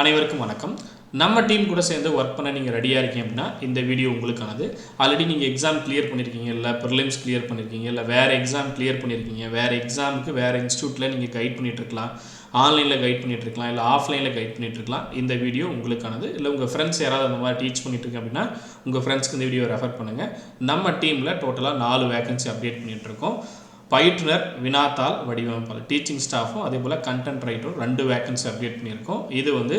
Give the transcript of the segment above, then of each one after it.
அனைவருக்கும் வணக்கம். நம்ம டீம் கூட சேர்ந்து ஒர்க் பண்ண நீங்கள் ரெடியாக இருக்கீங்க அப்படின்னா இந்த வீடியோ உங்களுக்கானது. ஆல்ரெடி நீங்கள் எக்ஸாம் கிளியர் பண்ணியிருக்கீங்க இல்லை ப்ரிலிம்ஸ் கிளியர் பண்ணியிருக்கீங்க இல்லை வேறு எக்ஸாம் கிளியர் பண்ணியிருக்கீங்க வேறு எக்ஸாமுக்கு வேறு இன்ஸ்டியூட்டில் நீங்கள் கைட் பண்ணிகிட்ருக்கலாம் ஆன்லைனில் கைட் பண்ணிகிட்ருக்கலாம் இருக்கலாம் இல்லை ஆஃப்லைனில் கைட் பண்ணிகிட்ருக்கலாம் இந்த வீடியோ உங்களுக்கானது. இல்லை உங்கள் ஃப்ரெண்ட்ஸ் யாராவது அந்த மாதிரி டீச் பண்ணிகிட்ருக்கு அப்படின்னா உங்கள் ஃப்ரெண்ட்ஸ்க்கு இந்த வீடியோ ரெஃபர் பண்ணுங்கள் நம்ம டீமில் டோட்டலாக நாலு வேகன்சி அப்டேட் பண்ணிகிட்ருக்கோம் பயிற்றுனர் வினாத்தாள் வடிவமைப்பாளர் டீச்சிங் ஸ்டாஃபும் அதே போல் கண்டென்ட் ரைட்டரும் ரெண்டு வேக்கன்சி அப்டேட் பண்ணியிருக்கோம். இது வந்து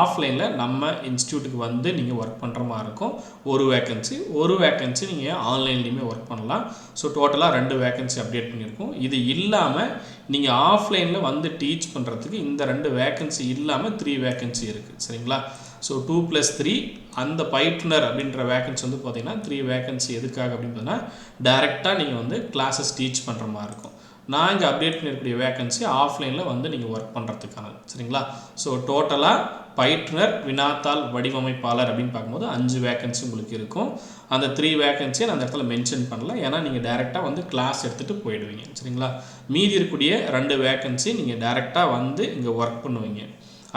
ஆஃப்லைனில் நம்ம இன்ஸ்டியூட்டுக்கு வந்து நீங்கள் ஒர்க் பண்ணுற மாதிரி இருக்கும். ஒரு வேக்கன்சி ஒரு வேக்கன்சி நீங்கள் ஆன்லைன்லேயுமே ஒர்க் பண்ணலாம். ஸோ டோட்டலாக ரெண்டு வேக்கன்சி அப்டேட் பண்ணியிருக்கோம். இது இல்லாமல் நீங்கள் ஆஃப்லைனில் வந்து டீச் பண்ணுறதுக்கு இந்த ரெண்டு வேக்கன்சி இல்லாமல் த்ரீ வேக்கன்சி இருக்குது சரிங்களா? ஸோ டூ ப்ளஸ் த்ரீ அந்த பயிற்றுனர் அப்படின்ற வேகன்சி வந்து பார்த்தீங்கன்னா த்ரீ வேகன்சி எதுக்காக அப்படின்னு பார்த்தீங்கன்னா டேரெக்டாக நீங்கள் வந்து கிளாஸஸ் டீச் பண்ணுற மாதிரி இருக்கும். நான் இங்கே அப்டேட் பண்ணியிருக்கக்கூடிய வேகன்சி ஆஃப்லைனில் வந்து நீங்கள் ஒர்க் பண்ணுறதுக்கான சரிங்களா? ஸோ டோட்டலாக பயிற்றுனர் வினாத்தாள் வடிவமைப்பாளர் அப்படின்னு பார்க்கும்போது அஞ்சு வேகன்சி உங்களுக்கு இருக்கும். அந்த த்ரீ வேகன்சியை நான் அந்த இடத்துல மென்ஷன் பண்ணல. ஏன்னா நீங்கள் டேரெக்டாக வந்து கிளாஸ் எடுத்துகிட்டு போயிடுவீங்க. சரிங்களா? மீதி இருக்கக்கூடிய ரெண்டு வேகன்சி நீங்கள் டேரெக்டாக வந்து இங்கே ஒர்க் பண்ணுவீங்க.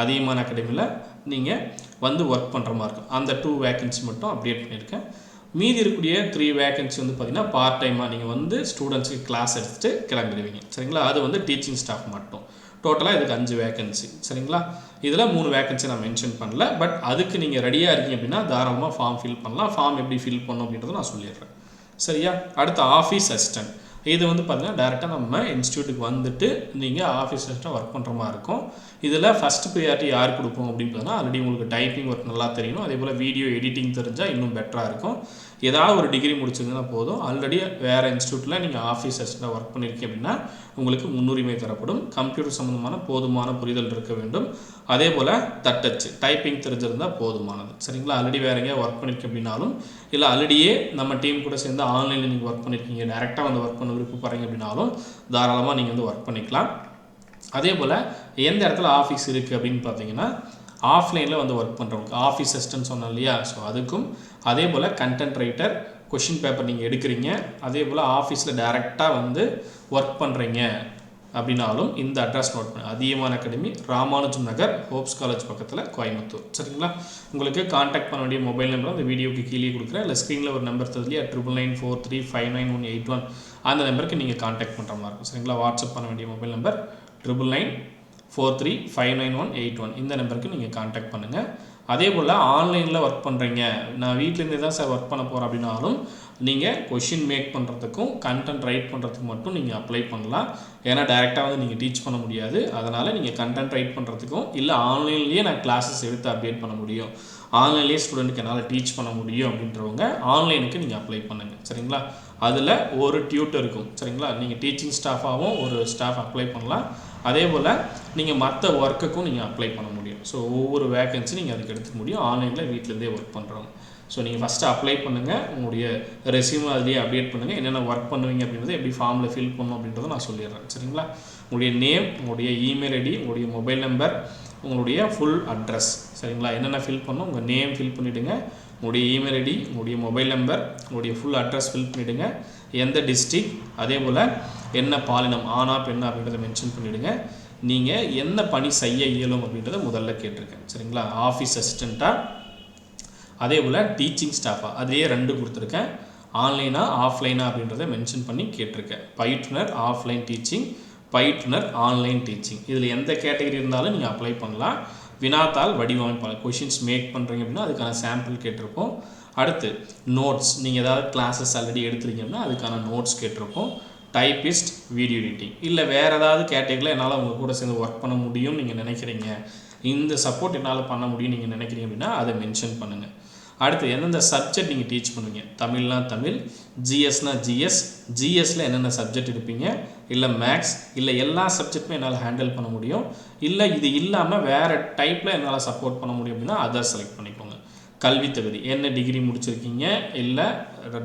அதிகமான அகாடமியில் நீங்கள் வந்து ஒர்க் பண்ணுற மாதிரி இருக்கும். அந்த டூ வேக்கன்சி மட்டும் அப்டேட் பண்ணியிருக்கேன். மீதி இருக்கக்கூடிய த்ரீ வேகன்சி வந்து பார்த்தீங்கன்னா பார்ட் டைமாக நீங்கள் வந்து ஸ்டூடெண்ட்ஸுக்கு கிளாஸ் எடுத்துகிட்டு கிளம்பிடுவீங்க. சரிங்களா? அது வந்து டீச்சிங் ஸ்டாஃப் மட்டும். டோட்டலாக இதுக்கு அஞ்சு வேகன்சி சரிங்களா? இதில் மூணு வேகன்சி நான் மென்ஷன் பண்ணல. பட் அதுக்கு நீங்கள் ரெடியாக இருக்கீங்க அப்படின்னா தாராளமாக ஃபார்ம் ஃபில் பண்ணலாம். ஃபார்ம் எப்படி ஃபில் பண்ணும் அப்படின்றத நான் சொல்லிடுறேன். சரியா? அடுத்து ஆஃபீஸ் அசிஸ்டன்ட் இது வந்து பார்த்தீங்கன்னா டேரெக்டாக நம்ம இன்ஸ்டியூட்டுக்கு வந்துட்டு நீங்கள் ஆஃபீஸ் ஒர்க் பண்ணுற மாதிரி இருக்கும். இதில் ஃபஸ்ட் ப்ரியாரிட்டி யார் கொடுப்போம் அப்படின்னு பார்த்தீங்கன்னா ஆல்ரெடி உங்களுக்கு டைப்பிங் ஒர்க் நல்லா தெரியணும் அதே போல் வீடியோ எடிட்டிங் தெரிஞ்சால் இன்னும் பெட்டராக இருக்கும். ஏதாவது ஒரு டிகிரி முடிச்சிருந்தீங்கன்னா போதும். ஆல்ரெடி வேறு இன்ஸ்டியூட்டில் நீங்கள் ஆஃபீஸ் ஒர்க் பண்ணியிருக்கீங்க அப்படின்னா உங்களுக்கு முன்னுரிமை தரப்படும். கம்ப்யூட்டர் சம்மந்தமான போதுமான புரிதல் இருக்க வேண்டும். அதே போல் தட்டச்சு டைப்பிங் தெரிஞ்சிருந்தால் போதுமானது. சரிங்களா? ஆல்ரெடி வேறு எங்கேயா ஒர்க் பண்ணியிருக்கீங்க அப்படின்னாலும் இல்லை ஆல்ரெடியே நம்ம டீம் கூட சேர்ந்து ஆன்லைனில் நீங்கள் ஒர்க் பண்ணியிருக்கீங்க டேரெக்டாக வந்து ஒர்க் பண்ண விருப்பப்படுறீங்க அப்படின்னாலும் தாராளமாக நீங்கள் வந்து ஒர்க் பண்ணிக்கலாம். அதே போல் எந்த இடத்துல ஆஃபீஸ் இருக்குது அப்படின்னு பார்த்தீங்கன்னா ஆஃப்லைனில் வந்து ஒர்க் பண்ணுறவங்க ஆஃபீஸ் அசிஸ்டன்ட் சொன்னோம் இல்லையா? ஸோ அதுக்கும் அதே போல் கண்டென்ட் ரைட்டர் கொஷின் பேப்பர் நீங்கள் எடுக்கிறீங்க. அதே போல் ஆஃபீஸில் டேரெக்டாக வந்து ஒர்க் பண்ணுறீங்க அப்படின்னாலும் இந்த அட்ரஸ் நோட் பண்ணு. அதிகமான academy Ramanujam Nagar Hopes college பக்கத்தில் கோயம்புத்தூர். சரிங்களா? உங்களுக்கு காண்டாக்ட் பண்ண வேண்டிய மொபைல் நம்பர் அந்த வீடியோக்கு கீழே கொடுக்குறேன். இல்லை ஸ்க்ரீனில் ஒரு நம்பர் தெரியலையா triple nine four three five nine one eight one அந்த நம்பருக்கு நீங்கள் காண்டாக்ட் பண்ணுற மாதிரி இருக்கும். சரிங்களா? வாட்ஸ்அப் பண்ண வேண்டிய mobile number triple nine four three five nine one eight one இந்த நம்பருக்கு நீங்கள் காண்டாக்ட் பண்ணுங்கள் அதே போல் ஆன்லைனில் ஒர்க் பண்ணுறீங்க நான் வீட்டிலேருந்தே தான் சார் ஒர்க் பண்ண போகிறேன் அப்படின்னாலும் நீங்கள் கொஷின் மேக் பண்ணுறதுக்கும் கண்டென்ட் ரைட் பண்ணுறதுக்கு மட்டும் நீங்கள் அப்ளை பண்ணலாம். ஏன்னா டேரெக்டாக வந்து நீங்கள் டீச் பண்ண முடியாது. அதனால் நீங்கள் கண்டென்ட் ரைட் பண்ணுறதுக்கும் இல்லை ஆன்லைன்லேயே நான் கிளாஸஸ் எடுத்து அப்டேட் பண்ண முடியும். ஆன்லைன்லேயே ஸ்டூடெண்ட்டுக்கு என்னால் டீச் பண்ண முடியும் அப்படின்றவங்க ஆன்லைனுக்கு நீங்கள் அப்ளை பண்ணுங்கள் சரிங்களா? அதில் ஒரு டியூட்டர் இருக்கும். சரிங்களா? நீங்கள் டீச்சிங் ஸ்டாஃபாகவும் ஒரு ஸ்டாஃப் அப்ளை பண்ணலாம். அதே போல் நீங்கள் மற்ற ஒர்க்குக்கும் நீங்கள் அப்ளை பண்ண முடியும். ஸோ ஒவ்வொரு வேகன்சி நீங்கள் அதுக்கு எடுத்துக்க முடியும். ஆன்லைனில் வீட்டிலேருந்தே ஒர்க் பண்ணுறவங்க ஸோ நீங்கள் ஃபஸ்ட்டு அப்ளை பண்ணுங்கள் உங்களுடைய ரெசியூம் அதுலேயே அப்டேட் பண்ணுங்கள் என்னென்ன ஒர்க் பண்ணுவீங்க அப்படின்றத எப்படி ஃபார்மில் ஃபில் பண்ணணும் அப்படின்றத நான் சொல்லிடுறேன். சரிங்களா? உங்களுடைய நேம் உங்களுடைய இமெயில் ஐடி உங்களுடைய மொபைல் நம்பர் உங்களுடைய ஃபுல் அட்ரஸ் சரிங்களா? என்னென்ன ஃபில் பண்ணணும்? உங்கள் நேம் ஃபில் பண்ணிவிடுங்க உங்களுடைய இமெயில் ஐடி உங்களுடைய மொபைல் நம்பர் உங்களுடைய ஃபுல் அட்ரஸ் ஃபில் பண்ணிவிடுங்க எந்த டிஸ்ட்ரிக் அதே போல் என்ன பாலினம் ஆனா பெண்ணா அப்படின்றத மென்ஷன் பண்ணிவிடுங்க நீங்கள் என்ன பணி செய்ய இயலும் அப்படின்றத முதல்ல கேட்டிருக்கேன். சரிங்களா? ஆஃபீஸ் அசிஸ்டண்ட்டாக அதே போல் டீச்சிங் ஸ்டாஃபாக அதுலேயே ரெண்டு கொடுத்துருக்கேன். ஆன்லைனாக ஆஃப்லைனா அப்படின்றத மென்ஷன் பண்ணி கேட்டிருக்கேன். பயிற்றுனர் ஆஃப்லைன் டீச்சிங் பயிற்றுனர் ஆன்லைன் டீச்சிங் இதில் எந்த கேட்டகரி இருந்தாலும் நீங்கள் அப்ளை பண்ணலாம். வினாத்தால் வடிவமைப்பாளர் கொஷின்ஸ் மேக் பண்ணுறீங்க அப்படின்னா அதுக்கான சாம்பிள் கேட்டிருப்போம். அடுத்து நோட்ஸ் நீங்கள் ஏதாவது கிளாஸஸ் ஆல்ரெடி எடுத்துருக்கீங்கன்னா அதுக்கான நோட்ஸ் கேட்டிருப்போம். டைப்பிஸ்ட் வீடியோ எடிட்டிங் இல்லை வேறு ஏதாவது கேட்டகரியில் என்னால் உங்கள் கூட சேர்ந்து ஒர்க் பண்ண முடியும்னு நீங்கள் நினைக்கிறீங்க. இந்த சப்போர்ட் என்னால் பண்ண முடியும் நீங்கள் நினைக்கிறீங்க அப்படின்னா அதை மென்ஷன் பண்ணுங்கள் அடுத்து எந்தெந்த சப்ஜெக்ட் நீங்கள் டீச் பண்ணுவீங்க? தமிழ்னா தமிழ் ஜிஎஸ்னா ஜிஎஸ் ஜிஎஸ்ல என்னென்ன சப்ஜெக்ட் எடுப்பீங்க? இல்லை மேக்ஸ் இல்லை எல்லா சப்ஜெக்ட்டுமே என்னால் ஹேண்டில் பண்ண முடியும். இல்லை இது இல்லாமல் வேறு டைப்பில் என்னால் சப்போர்ட் பண்ண முடியும் அப்படின்னா அதை செலக்ட் பண்ணிக்கோங்க. கல்வி தகுதி. என்ன டிகிரி முடிச்சிருக்கீங்க? இல்லை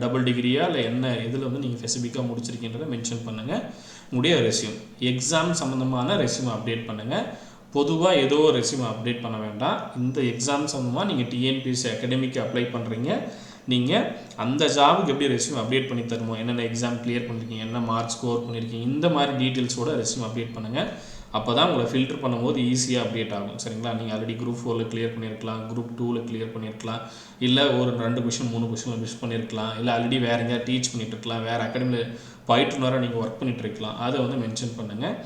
டபுள் டிகிரியா இல்லை என்ன இதில் வந்து நீங்கள் ஸ்பெசிஃபிக்காக முடிச்சிருக்கீன்றதை மென்ஷன் பண்ணுங்கள் உங்களுடைய ரெஸ்யூம் எக்ஸாம் சம்மந்தமான ரெசியூம் அப்டேட் பண்ணுங்கள் பொதுவாக ஏதோ ஒரு ரெஸ்யூம் அப்டேட் பண்ண வேண்டாம். இந்த எக்ஸாம் சம்மந்தமாக நீங்கள் டிஎன்பிஎஸ்சி அகாடமிக்கு அப்ளை பண்ணுறீங்க நீங்கள் அந்த ஜாபுக்கு எப்படி ரெஸ்யூம் அப்டேட் பண்ணி தருமோ என்னென்ன எக்ஸாம் கிளியர் பண்ணிருக்கீங்க என்ன மார்க் ஸ்கோர் பண்ணியிருக்கீங்க இந்த மாதிரி டீட்டெயில்ஸோட ரெஸ்யூம் அப்டேட் பண்ணுங்கள் அப்போ தான் உங்களை ஃபில்டர் பண்ணும்போது ஈஸியாக அப்டேட் ஆகும். சரிங்களா? நீங்கள் ஆல்ரெடி குரூப் ஃபோரில் கிளியர் பண்ணியிருக்கலாம் குரூப் டூவில் கிளியர் பண்ணியிருக்கலாம் இல்லை ஒரு ரெண்டு கொஷின் மூணு கொஷினில் மிஸ் பண்ணியிருக்கலாம் இல்லை ஆல்ரெடி வேறு எங்கேயா டீச் பண்ணிட்டு இருக்கலாம். வேறு அகாடமியில் பயிற்றுனராக நீங்கள் ஒர்க் பண்ணிட்டு இருக்கலாம். அதை வந்து மென்ஷன் பண்ணுங்கள்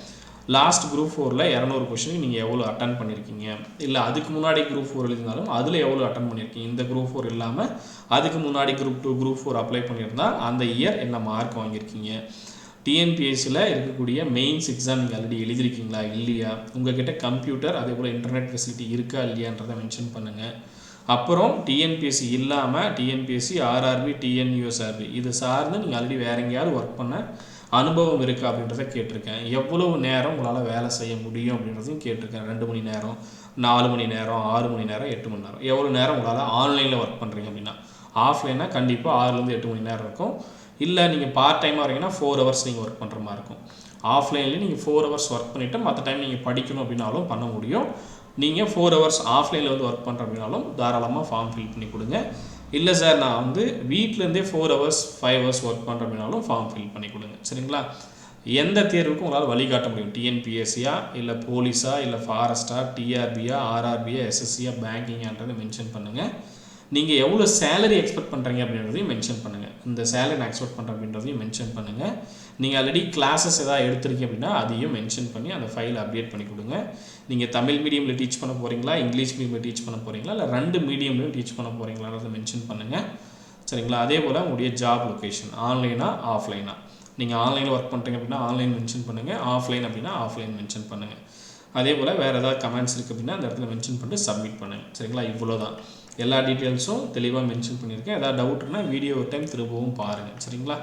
லாஸ்ட் குரூப் ஃபோரில் இரநூறு கொஷனுக்கு நீங்கள் எவ்வளோ அட்டன் பண்ணியிருக்கீங்க இல்லை அதுக்கு முன்னாடி குரூப் ஃபோர் எழுதினாலும் அதில் எவ்வளோ அட்டன் பண்ணியிருக்கீங்க இந்த குரூப் ஃபோர் இல்லாமல் அதுக்கு முன்னாடி group two group four apply பண்ணியிருந்தால் அந்த இயர் என்ன மார்க் வாங்கியிருக்கீங்க? டிஎன்பிஎஸ்சியில் இருக்கக்கூடிய மெயின்ஸ் எக்ஸாம் நீங்கள் ஆல்ரெடி எழுதிருக்கீங்களா? இல்லையா? உங்ககிட்ட கம்ப்யூட்டர் அதே போல் இன்டர்நெட் ஃபெசிலிட்டி இருக்கா? இல்லையான்றதை மென்ஷன் பண்ணுங்கள் அப்புறம் டிஎன்பிஎஸ்சி இல்லாமல் டிஎன்பிஎஸ்சி ஆர்ஆர்பி டிஎன்யூஎஸ்ஆர்பி இது சார்ந்து நீங்கள் ஆல்ரெடி வேற எங்கேயாவது ஒர்க் பண்ண அனுபவம் இருக்கா அப்படின்றத கேட்டிருக்கேன். எவ்வளவு நேரம் உங்களால் வேலை செய்ய முடியும் அப்படின்றதையும் கேட்டிருக்கேன். ரெண்டு மணி நேரம் நாலு மணி நேரம் ஆறு மணி நேரம் எட்டு மணி நேரம். எவ்வளோ நேரம் உங்களால் ஆன்லைனில் ஒர்க் பண்ணுறீங்க அப்படின்னா? ஆஃப்லைனாக கண்டிப்பாக ஆறுலேருந்து எட்டு மணி நேரம் இருக்கும். இல்லை நீங்கள் பார்ட் டைமாக வரீங்கன்னா ஃபோர் ஹவர்ஸ் நீங்கள் ஒர்க் பண்ணுற மாதிரி இருக்கும். ஆஃப்லைன்லேயே நீங்கள் ஃபோர் ஹவர்ஸ் ஒர்க் பண்ணிவிட்டு மற்ற டைம் நீங்கள் படிக்கணும் அப்படின்னாலும் பண்ண முடியும். நீங்கள் ஃபோர் ஹவர்ஸ் ஆஃப்லைனில் வந்து ஒர்க் பண்ணுற அப்படின்னாலும் தாராளமாக ஃபார்ம் ஃபில் பண்ணி கொடுங்க. இல்லை சார் நான் வந்து வீட்டிலேருந்தே four hours five hours work பண்ணுற அப்படின்னாலும் ஃபார்ம் ஃபில் பண்ணி கொடுங்க. சரிங்களா? எந்த தேர்வுக்கும் உங்களால் வழிகாட்ட முடியும். டிஎன்பிஎஸ்சியா இல்லை போலீஸா இல்லை ஃபாரஸ்டா டிஆர்பியா ஆர்ஆர்பியா எஸ்எஸ்சியா பேங்கிங்கான்றதை மென்ஷன் பண்ணுங்கள் நீங்கள் எவ்வளோ சேலரி எக்ஸ்பெக்ட் பண்ணுறீங்க அப்படின்றதையும் மென்ஷன் பண்ணுங்கள் இந்த சேலரி நான் எக்ஸ்பெக்ட் பண்ணுறேன் அப்படின்றதையும் மென்ஷன் பண்ணுங்கள் நீங்கள் ஆல்ரெடி கிளாஸஸ் எதாவது எடுத்திருக்கீங்க அப்படின்னா அதையும் மென்ஷன் பண்ணி அந்த ஃபைலை அப்டேட் பண்ணி கொடுங்க. நீங்கள் தமிழ் மீடியமில் டீச் பண்ண போகிறீங்களா இங்கிலீஷ் மீடியமில் டீச் பண்ண போகிறீங்களா இல்லை ரெண்டு மீடியம்லையும் டீச் பண்ண போகிறீங்களான்றதை மென்ஷன் பண்ணுங்கள் சரிங்களா? அதே போல் உங்களுடைய ஜாப் லொக்கேஷன் ஆன்லைனா ஆஃப்லைனா நீங்கள் ஆன்லைனில் ஒர்க் பண்ணுறீங்க அப்படின்னா ஆன்லைன் மென்ஷன் பண்ணுங்கள் ஆஃப்லைன் அப்படின்னா ஆஃப்லைன் மென்ஷன் பண்ணுங்கள் அதே போல் வேறு ஏதாவது கமெண்ட்ஸ் இருக்குது அப்படின்னா அந்த இடத்துல மென்ஷன் பண்ணிட்டு சப்மிட் பண்ணுங்கள் சரிங்களா? இவ்வளோ தான் எல்லா டீட்டெயில்ஸும் தெளிவாக மென்ஷன் பண்ணியிருக்கேன். ஏதாவது டவுட்னா வீடியோ ஒரு டைம் திரும்பவும் பாருங்கள் சரிங்களா?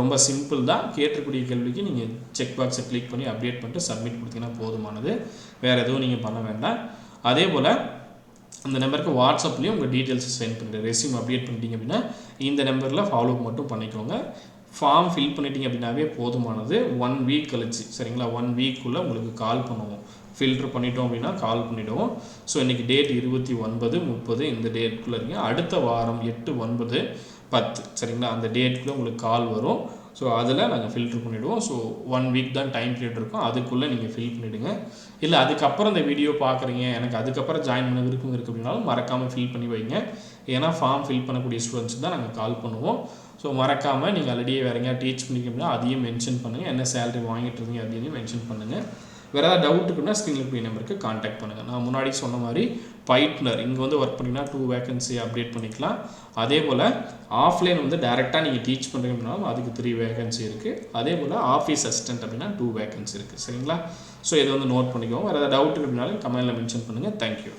ரொம்ப சிம்பிள் தான். கேட்டக்கூடிய கேள்விக்கு நீங்கள் செக் பாக்ஸை கிளிக் பண்ணி அப்டேட் பண்ணிட்டு சப்மிட் கொடுத்தீங்கன்னா போதுமானது. வேறு எதுவும் நீங்கள் பண்ண வேண்டாம். அதே போல் அந்த நம்பருக்கு வாட்ஸ்அப்லேயும் உங்கள் டீட்டெயில்ஸை சென்ட் பண்ணிட்டு ரெசியூம் அப்டேட் பண்ணிட்டீங்க அப்படின்னா இந்த நம்பரில் ஃபாலோ மட்டும் பண்ணிக்கோங்க. ஃபார்ம் ஃபில் பண்ணிட்டீங்க அப்படின்னாவே போதுமானது. ஒன் வீக் கழிச்சு. சரிங்களா? ஒன் வீக்குள்ளே உங்களுக்கு கால் பண்ணுவோம். ஃபில்ட்ரு பண்ணிட்டோம் அப்படின்னா கால் பண்ணிவிடுவோம் ஸோ இன்றைக்கி டேட் இருபத்தி ஒன்பது முப்பது. இந்த டேட்குள்ளே இருக்கீங்க அடுத்த வாரம் எட்டு ஒன்பது பத்து. சரிங்களா? அந்த டேட்குள்ளே உங்களுக்கு கால் வரும். ஸோ அதில் நாங்கள் ஃபில்ட்ரு பண்ணிவிடுவோம் ஸோ ஒன் வீக் தான் டைம் பீரியட் இருக்கும். அதுக்குள்ளே நீங்கள் ஃபில் பண்ணிவிடுங்க இல்லை அதுக்கப்புறம் இந்த வீடியோ பார்க்குறீங்க. எனக்கு அதுக்கப்புறம் ஜாயின் பண்ண விருப்பம் இருக்குது அப்படின்னாலும் மறக்காமல் ஃபில் பண்ணி வைங்க. ஏன்னா ஃபார்ம் ஃபில் பண்ணக்கூடிய ஸ்டூடெண்ட்ஸ் தான் நாங்கள் கால் பண்ணுவோம். ஸோ மறக்காமல் நீங்கள் ஆல்ரெடி வேறு எங்கேயா டீச் அப்படின்னா அதையும் மென்ஷன் பண்ணுங்கள் என்ன சேலரி வாங்கிட்டு இருந்தீங்க அதையும் மென்ஷன் பண்ணுங்கள் வேறு ஏதாவது டவுட் இருக்குன்னா ஸ்க்ரீனில் இருக்கிற நம்பருக்கு காண்டாக்ட் பண்ணுங்கள் நான் முன்னாடி சொன்ன மாதிரி பைட்னர் இங்கே வந்து ஒர்க் பண்ணிங்கன்னா டூ வேகன்சி அப்டேட் பண்ணிக்கலாம். அதே போல் ஆஃப்லைன் வந்து டேரெக்டாக நீங்கள் டீச் பண்ணுறீங்க அப்படின்னா அதுக்கு த்ரீ வேகன்சி இருக்குது அதே போல் ஆஃபீஸ் அசிஸ்டன்ட் அப்படின்னா டூ வேகன்சி இருக்குது சரிங்களா? ஸோ இதை வந்து நோட் பண்ணிக்கோங்க. வேறு ஏதாவது டவுட் அப்படின்னாலும் கமெண்டில் மென்ஷன் பண்ணுங்கள் தேங்க்யூ